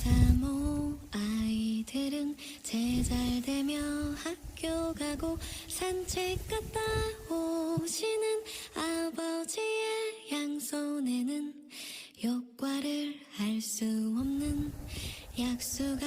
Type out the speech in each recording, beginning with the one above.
삼삼오 아이들은 제잘되며 학교 가고 산책 갔다 오시는 아버지의 양손에는 효과를 알 수 없는 약수가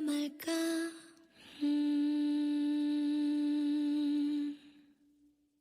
말까